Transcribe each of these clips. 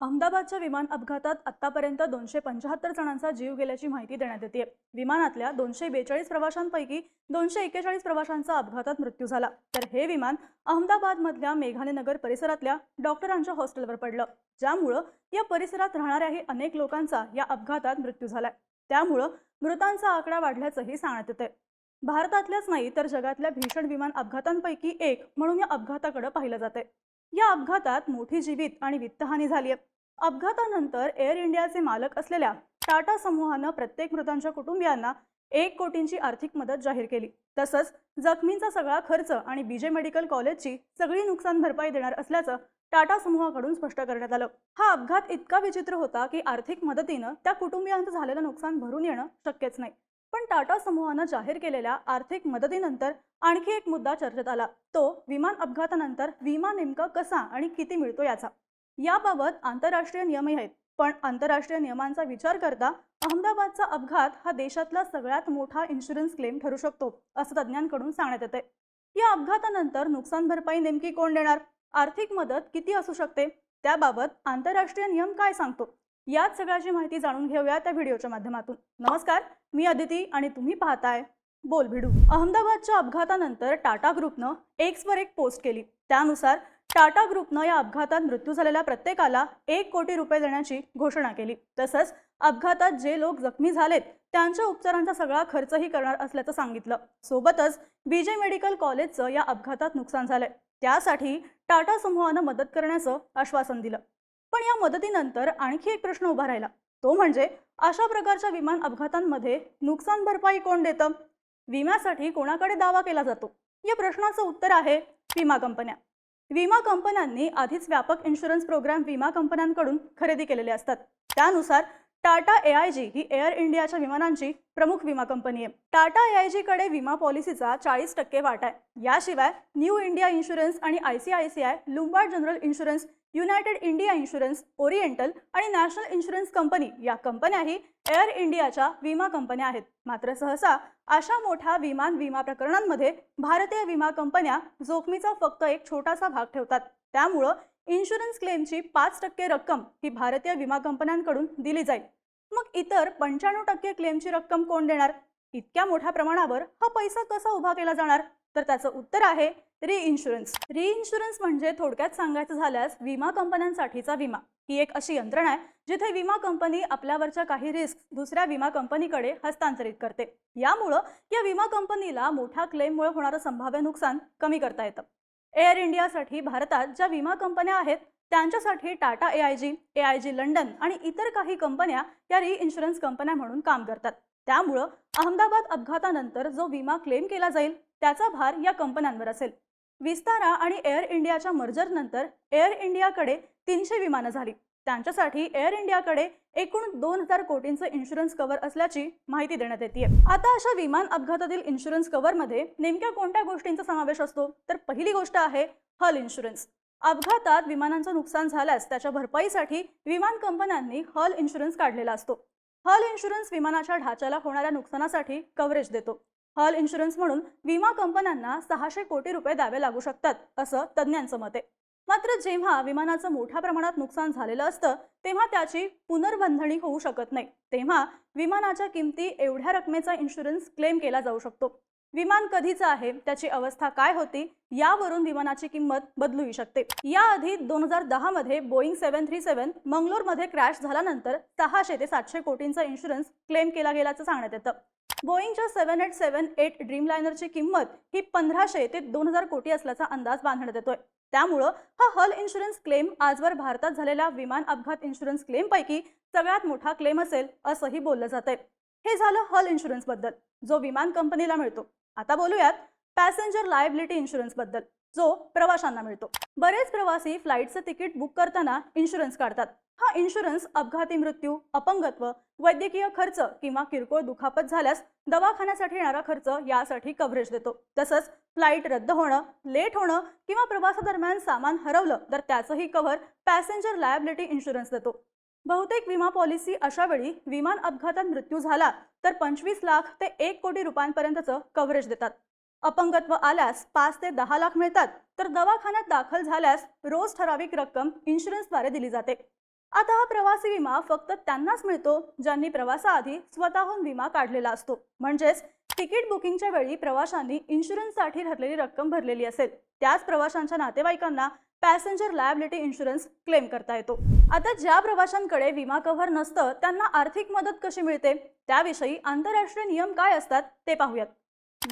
अहमदाबादच्या विमान अपघातात आतापर्यंत दोनशे पंचाहत्तर जणांचा जीव गेल्याची माहिती देण्यात येते विमानातल्या दोनशे बेचाळीस प्रवाशांपैकी दोनशे एक्केचाळीस प्रवाशांचा अपघातात मृत्यू झाला. तर हे विमान अहमदाबादमधल्या मेघालयनगर परिसरातल्या डॉक्टरांच्या हॉस्टेलवर पडलं. ज्यामुळं या परिसरात राहणाऱ्याही अनेक लोकांचा या अपघातात मृत्यू झालाय. त्यामुळं मृतांचा आकडा वाढल्याचंही सांगण्यात येतंय. भारतातल्याच नाही तर जगातल्या भीषण विमान अपघातांपैकी एक म्हणून या अपघाताकडे पाहिलं जाते या अपघातात मोठी जीवित आणि वित्तहानी झाली आहे अपघातानंतर एअर इंडियाचे मालक असलेल्या टाटा समूहानं प्रत्येक मृतांच्या कुटुंबियांना एक कोटींची आर्थिक मदत जाहीर केली. तसंच जखमींचा सगळा खर्च आणि बीजे मेडिकल कॉलेजची सगळी नुकसान भरपाई देणार असल्याचं टाटा समूहाकडून स्पष्ट करण्यात आलं. हा अपघात इतका विचित्र होता की आर्थिक मदतीनं त्या कुटुंबियांचं झालेलं नुकसान भरून येणं शक्यच नाही. पण टाटा समूहानं जाहीर केलेल्या आर्थिक मदतीनंतर आणखी एक मुद्दा चर्चेत आला. तो विमान अपघातानंतर विमा नेमका कसा आणि किती मिळतो याचा. याबाबत आंतरराष्ट्रीय नियमही आहेत. पण आंतरराष्ट्रीय नियमांचा विचार करता अहमदाबादचा अपघात हा देशातला सगळ्यात मोठा इन्शुरन्स क्लेम ठरू शकतो असं तज्ज्ञांकडून सांगण्यात येते या अपघातानंतर नुकसान भरपाई नेमकी कोण देणार? आर्थिक मदत किती असू शकते? त्याबाबत आंतरराष्ट्रीय नियम काय सांगतो? याच सगळ्याची माहिती जाणून घेऊया त्या व्हिडिओच्या माध्यमातून. नमस्कार मी अदिती आणि तुम्ही पाहताय बोल भिडू अहमदाबादच्या अपघातानंतर टाटा ग्रुपनं एक्सवर एक पोस्ट केली. त्यानुसार टाटा ग्रुपनं या अपघातात मृत्यू झालेल्या प्रत्येकाला एक कोटी रुपये देण्याची घोषणा केली. तसंच अपघातात जे लोक जखमी झालेत त्यांच्या उपचारांचा सगळा खर्चही करणार असल्याचं सांगितलं. सोबतच बीजे मेडिकल कॉलेजचं या अपघातात नुकसान झालंय. त्यासाठी टाटा समूहानं मदत करण्याचं आश्वासन दिलं. पण या मदतीनंतर आणखी एक प्रश्न उभा राहिला. तो म्हणजे अशा प्रकारच्या विमान अपघातांमध्ये नुकसान भरपाई कोण देतं? विम्यासाठी कोणाकडे दावा केला जातो? या प्रश्नाचं उत्तर आहे विमा कंपन्या. विमा कंपन्यांनी आधीच व्यापक इन्शुरन्स प्रोग्राम विमा कंपन्यांकडून खरेदी केलेले असतात. त्यानुसार टाटा ए आय जी ही एअर इंडियाच्या विमानांची प्रमुख विमा कंपनी आहे. टाटा ए आय विमा पॉलिसीचा चाळीस टक्के वाटा आहे. याशिवाय न्यू इंडिया इन्शुरन्स आणि I C I C I Lombard general insurance united India insurance oriental आणि नॅशनल इन्शुरन्स कंपनी या कंपन्याही एअर इंडियाच्या विमा कंपन्या आहेत. मात्र सहसा अशा मोठ्या विमान विमा प्रकरणांमध्ये भारतीय विमा कंपन्या जोखमीचा फक्त एक छोटासा भाग ठेवतात. त्यामुळं इन्शुरन्स क्लेमची पाच टक्के रक्कम ही भारतीय विमा कंपन्यांकडून दिली जाईल. मग इतर पंच्याण्णव टक्के क्लेमची रक्कम कोण देणार? इतक्या मोठ्या प्रमाणावर हा पैसा कसा उभा केला जाणार? तर त्याचं उत्तर आहे रिइन्शुरन्स रिइन्शुरन्स म्हणजे थोडक्यात सांगायचं झाल्यास विमा कंपन्यांसाठीचा विमा. ही एक अशी यंत्रणा आहे जिथे विमा कंपनी आपल्यावरच्या काही रिस्क दुसऱ्या विमा कंपनीकडे हस्तांतरित करते. यामुळं या विमा कंपनीला मोठ्या क्लेममुळे होणारं संभाव्य नुकसान कमी करता येतं. एअर इंडियासाठी भारतात ज्या विमा कंपन्या आहेत त्यांच्यासाठी Tata A I G A I G London आणि इतर काही कंपन्या या री इन्शुरन्स कंपन्या म्हणून काम करतात. त्यामुळं अहमदाबाद अपघातानंतर जो विमा क्लेम केला जाईल त्याचा भार या कंपन्यांवर असेल. विस्तारा आणि एअर इंडियाच्या मर्जरनंतर एअर इंडियाकडे तीनशे विमानं झाली. त्यांच्यासाठी एअर इंडियाकडे एकूण दोन हजार कोटींचं इन्शुरन्स कव्हर असल्याची माहिती देण्यात येते आता अशा विमान अपघातातील इन्शुरन्स कव्हरमध्ये नेमक्या कोणत्या गोष्टींचा समावेश असतो? तर पहिली गोष्ट आहे हल इन्शुरन्स अपघातात विमानांचं नुकसान झाल्यास त्याच्या भरपाईसाठी विमान कंपन्यांनी हल इन्शुरन्स काढलेला असतो. हल इन्शुरन्स विमानाच्या ढाच्याला होणाऱ्या नुकसानासाठी कव्हरेज देतो. हल इन्शुरन्स म्हणून विमा कंपन्यांना सहाशे कोटी रुपये द्यावे लागू शकतात असं तज्ज्ञांचं मत आहे. मात्र जेव्हा विमानाचं मोठ्या प्रमाणात नुकसान झालेलं असतं तेव्हा त्याची पुनर्बंधणी होऊ शकत नाही. तेव्हा विमानाच्या किमती एवढ्या रकमेचा इन्शुरन्स क्लेम केला जाऊ शकतो. विमान कधीचं आहे त्याची अवस्था काय होती यावरून विमानाची किंमत बदलूही शकते. याआधी दोन हजार दहा मध्ये बोईंग सेव्हन थ्री सेव्हन मंगलोरमध्ये क्रॅश झाल्यानंतर सहाशे ते सातशे कोटींचा इन्शुरन्स क्लेम केला गेल्याचं सांगण्यात येतं. बोईंगच्या सेव्हन एट सेव्हन एट ड्रीमलायनरची किंमत ही पंधराशे ते दोन हजार कोटी असल्याचा अंदाज बांधण्यात येतोय. त्यामुळं हा हल इन्शुरन्स क्लेम आजवर भारतात झालेल्या विमान अपघात इन्शुरन्स क्लेमपैकी सगळ्यात मोठा क्लेम असेल असंही बोललं जातंय. हे झालं हल इन्शुरन्सबद्दल जो विमान कंपनीला मिळतो. आता बोलूयात पॅसेंजर लायबिलिटी इन्शुरन्सबद्दल जो प्रवाशांना मिळतो. बरेच प्रवासी फ्लाईटचं तिकीट बुक करताना इन्शुरन्स काढतात. हा इन्शुरन्स अपघाती मृत्यू अपंगत्व वैद्यकीय खर्च किंवा किरकोळ दुखापत झाल्यास दवाखान्यासाठी येणारा खर्च यासाठी कव्हरेज देतो. तसंच फ्लाईट रद्द होणं लेट होणं किंवा प्रवासादरम्यान सामान हरवलं तर त्याचंही कव्हर पॅसेंजर लायबिलिटी इन्शुरन्स देतो. बहुतेक विमा पॉलिसी अशा वेळी विमान अपघातात मृत्यू झाला तर पंचवीस लाख ते एक कोटी रुपयांपर्यंतचं कव्हरेज देतात. अपंगत्व आल्यास पाच ते दहा लाख मिळतात. तर दवाखान्यात दाखल झाल्यास रोज ठराविक रक्कम इन्शुरन्सद्वारे दिली जाते. आता हा प्रवासी विमा फक्त त्यांनाच मिळतो ज्यांनी प्रवासाआधी स्वतःहून विमा काढलेला असतो. म्हणजेच तिकीट बुकिंगच्या वेळी प्रवाशांनी इन्शुरन्ससाठी ठरलेली रक्कम भरलेली असेल. त्याच प्रवाशांच्या नातेवाईकांना पॅसेंजर लायबिलिटी इन्शुरन्स क्लेम करता येतो. आता ज्या प्रवाशांकडे विमा कव्हर नसतं त्यांना आर्थिक मदत कशी मिळते? त्याविषयी आंतरराष्ट्रीय नियम काय असतात ते पाहूयात.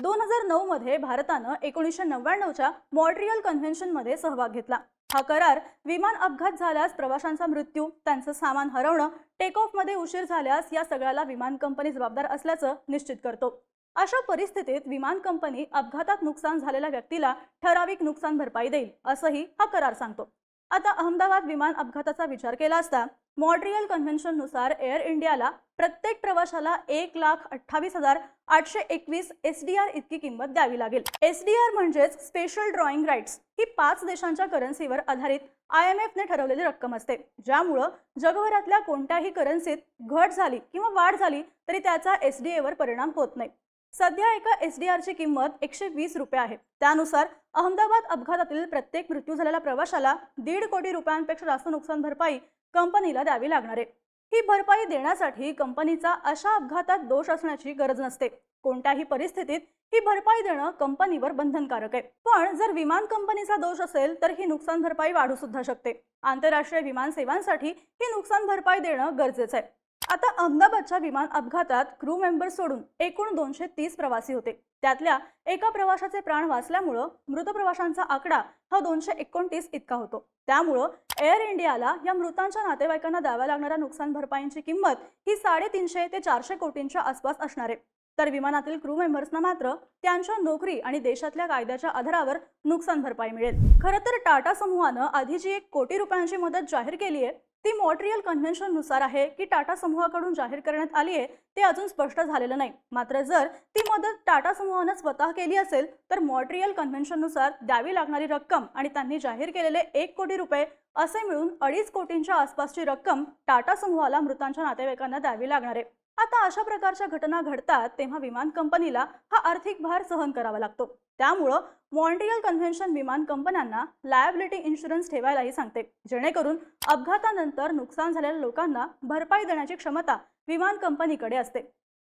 दोन हजार नऊ मध्ये भारतानं एकोणीसशे नव्याण्णवच्या मॉन्ट्रियल कन्व्हेन्शनमध्ये सहभाग घेतला. हा करार विमान अपघात झाल्यास प्रवाशांचा मृत्यू त्यांचं सामान हरवणं टेक ऑफमध्ये उशीर झाल्यास या सगळ्याला विमान कंपनी जबाबदार असल्याचं निश्चित करतो. अशा परिस्थितीत विमान कंपनी अपघातात नुकसान झालेल्या व्यक्तीला ठराविक नुकसान भरपाई देईल असंही हा करार सांगतो. आता अहमदाबाद विमान अपघाताचा विचार केला असता मॉन्ट्रियल कन्व्हेन्शननुसार एअर इंडियाला प्रत्येक प्रवाशाला एक लाख अठ्ठावीस हजार आठशे एकवीस एस डी आर इतकी किंमत द्यावी लागेल. एस डी आर म्हणजेच स्पेशल ड्रॉइंग राईट्स ही पाच देशांच्या करन्सीवर आधारित आय एम एफने ठरवलेली रक्कम असते. ज्यामुळं जगभरातल्या कोणत्याही करन्सीत घट झाली किंवा वाढ झाली तरी त्याचा एस डी एवर परिणाम होत नाही. सध्या एका एस डी आरची किंमत एकशे वीस रुपये आहे. त्यानुसार अहमदाबाद अपघातातील प्रत्येक मृत्यू झालेल्या प्रवाशाला दीड कोटी रुपयांपेक्षा जास्त नुकसान भरपाई कंपनीला द्यावी लागणार. आहे ही भरपाई देण्यासाठी कंपनीचा अशा अपघातात दोष असण्याची गरज नसते. कोणत्याही परिस्थितीत ही भरपाई देणं कंपनीवर बंधनकारक आहे. पण जर विमान कंपनीचा दोष असेल तर ही नुकसान भरपाई वाढू सुद्धा शकते. आंतरराष्ट्रीय विमान सेवांसाठी ही नुकसान भरपाई देणं गरजेचं आहे. आता अहमदाबादच्या विमान अपघातात क्रू मेंबर सोडून एकूण दोनशे तीस प्रवासी होते. त्यातल्या एका प्रवाशाचे प्राण वाचल्यामुळं मृत प्रवाशांचा आकडा हा दोनशे एकोणतीस इतका होतो. त्यामुळं एअर इंडियाला या मृतांच्या नातेवाईकांना द्याव्या लागणाऱ्या नुकसान भरपाईंची किंमत ही साडेतीनशे ते चारशे कोटींच्या आसपास असणार आहे. तर विमानातील क्रू मेंबर्सना मात्र त्यांच्या नोकरी आणि देशातल्या कायद्याच्या आधारावर नुकसान भरपाई मिळेल. खरं तर टाटा समूहानं आधी जी एक कोटी रुपयांची मदत जाहीर केली आहे ती मॉट्रियल कन्व्हेन्शननुसार आहे की टाटा समूहाकडून जाहीर करण्यात आली आहे ते अजून स्पष्ट झालेलं नाही. मात्र जर ती मदत टाटा समूहानं स्वतः केली असेल तर मॉट्रियल कन्व्हेन्शननुसार द्यावी लागणारी रक्कम आणि त्यांनी जाहीर केलेले एक कोटी रुपये असे मिळून अडीच कोटींच्या आसपासची रक्कम टाटा समूहाला मृतांच्या नातेवाईकांना द्यावी लागणार आहे. आता अशा प्रकारच्या घटना घडतात तेव्हा विमान कंपनीला हा आर्थिक भार सहन करावा लागतो. त्यामुळं मॉन्ट्रियल कन्व्हेन्शन विमान कंपन्यांना लायबिलिटी इन्शुरन्स ठेवायलाही सांगते. जेणेकरून अपघातानंतर नुकसान झालेल्या लोकांना भरपाई देण्याची क्षमता विमान कंपनीकडे असते.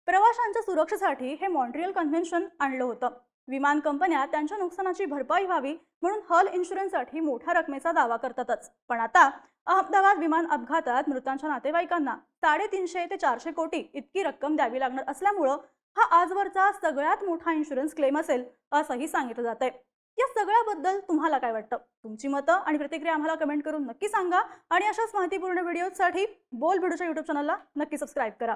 प्रवाशांच्या सुरक्षेसाठी हे मॉन्ट्रियल कन्व्हेन्शन आणलं होतं. विमान कंपन्या त्यांच्या नुकसानाची भरपाई व्हावी म्हणून हल इन्शुरन्ससाठी मोठ्या रकमेचा दावा करतातच. पण आता अहमदाबाद विमान अपघातात मृतांच्या नातेवाईकांना साडेतीनशे ते चारशे कोटी इतकी रक्कम द्यावी लागणार असल्यामुळं हा आजवरचा सगळ्यात मोठा इन्शुरन्स क्लेम असेल असंही सांगितलं जात आहे या सगळ्याबद्दल तुम्हाला काय वाटतं? तुमची मतं आणि प्रतिक्रिया आम्हाला कमेंट करून नक्की सांगा आणि अशाच माहितीपूर्ण व्हिडिओसाठी बोल भिडूच्या यूट्यूब चॅनलला नक्की सबस्क्राईब करा.